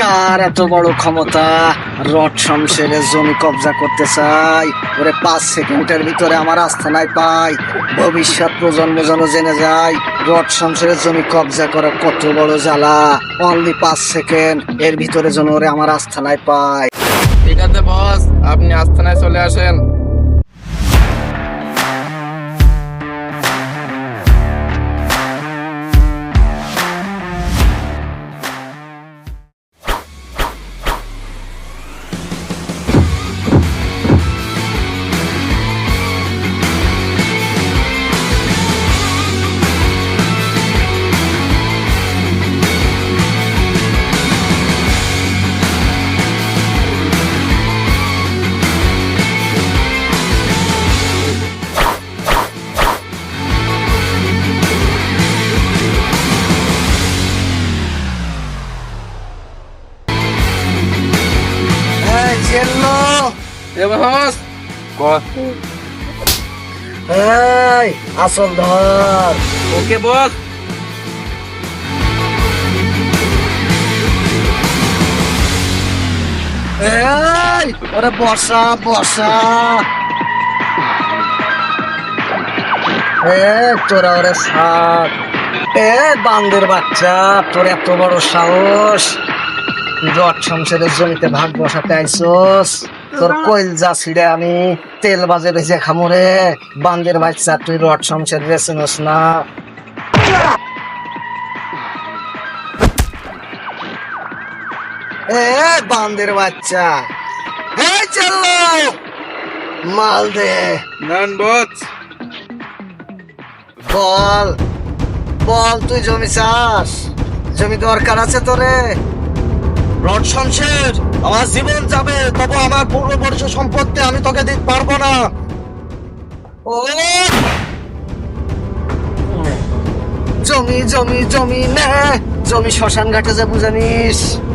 কার এত বড় ক্ষমতা? রড শমশেরের জমি কবজা করতে চাই। ওরে পাঁচ সেকেন্ডের ভিতরে আমার আস্থানায় পাই। ভবিষ্যৎ প্রজন্ম যেন জেনে যায়, রড শমশেরের জমি কবজা করা কত বড় জ্বালা। অনলি পাঁচ সেকেন্ড, এর ভিতরে যেন ওরে আমার আস্থানায় পাই। ঠিক আছে বস আপনি আস্তানায় চলে আসেন। এই জেল্লো এ বস। এই আসল ধর। ওকে বস। এই ওরে বসা বসা এ তোরা ওরে সাপ এ বান্দের বাচ্চা তোর এত বড় সাহস। রড সংসারের জমিতে ভাগ বসাতে আইসোস। তোর কইল যা ছিড়ে আমি তেল বাজে বেজে খামুরে বান্দের বাচ্চা তুই রড সংসার রেছেনস না। এ বান্দের বাচ্চা। এই চলো মাল দে। নান বস। বল। বল তুই জমি চাস। জমি দরকার আছে তোরে। রড শমশের, আমার জীবন যাবে, তবু আমার পূর্ববর্ষ সম্পত্তি আমি তোকে দিতে পারব না। ও! জমি জমি জমি না, জমি শ্মশান ঘাটে যাব জানিস। নিস